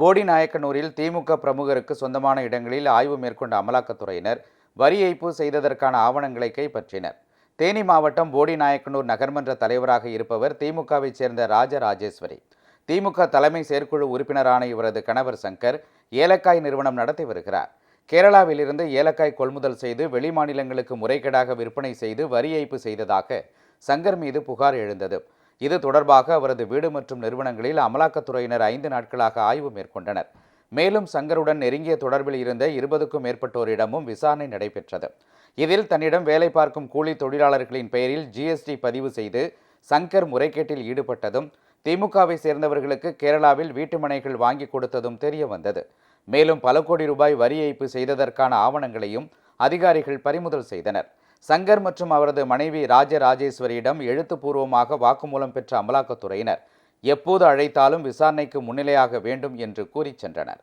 போடி நாயக்கனூரில் திமுக பிரமுகருக்கு சொந்தமான இடங்களில் ஆய்வு மேற்கொண்ட அமலாக்கத்துறையினர் வரி ஏய்ப்பு செய்ததற்கான ஆவணங்களை கைப்பற்றினர். தேனி மாவட்டம் போடி நாயக்கனூர் நகர்மன்ற தலைவராக இருப்பவர் திமுகவைச் சேர்ந்த ராஜராஜேஸ்வரி. திமுக தலைமை செயற்குழு உறுப்பினரான இவரது கணவர் சங்கர் ஏலக்காய் நிறுவனம் நடத்தி வருகிறார். கேரளாவிலிருந்து ஏலக்காய் கொள்முதல் செய்து வெளிமாநிலங்களுக்கு முறைகேடாக விற்பனை செய்து வரி ஏய்ப்பு செய்ததாக சங்கர் மீது புகார் எழுந்தது. இது தொடர்பாக அவரது வீடு மற்றும் நிறுவனங்களில் அமலாக்கத்துறையினர் ஐந்து நாட்களாக ஆய்வு மேற்கொண்டனர். மேலும் சங்கருடன் நெருங்கிய தொடர்பில் இருந்த இருபதுக்கும் மேற்பட்டோரிடமும் விசாரணை நடைபெற்றது. இதில் தன்னிடம் வேலை பார்க்கும் கூலி தொழிலாளர்களின் பெயரில் ஜிஎஸ்டி பதிவு செய்து சங்கர் முறைகேட்டில் ஈடுபட்டதும் திமுகவை சேர்ந்தவர்களுக்கு கேரளாவில் வீட்டுமனைகள் வாங்கி கொடுத்ததும் தெரிய வந்தது. மேலும் பல கோடி ரூபாய் வரி ஏய்ப்பு செய்ததற்கான ஆவணங்களையும் அதிகாரிகள் பறிமுதல் செய்தனர். சங்கர் மற்றும் அவரது மனைவி ராஜராஜேஸ்வரியிடம் எழுத்துப்பூர்வமாக வாக்குமூலம் பெற்ற அமலாக்கத்துறையினர் எப்போது அழைத்தாலும் விசாரணைக்கு முன்னிலையாக வேண்டும் என்று கூறிச் சென்றனர்.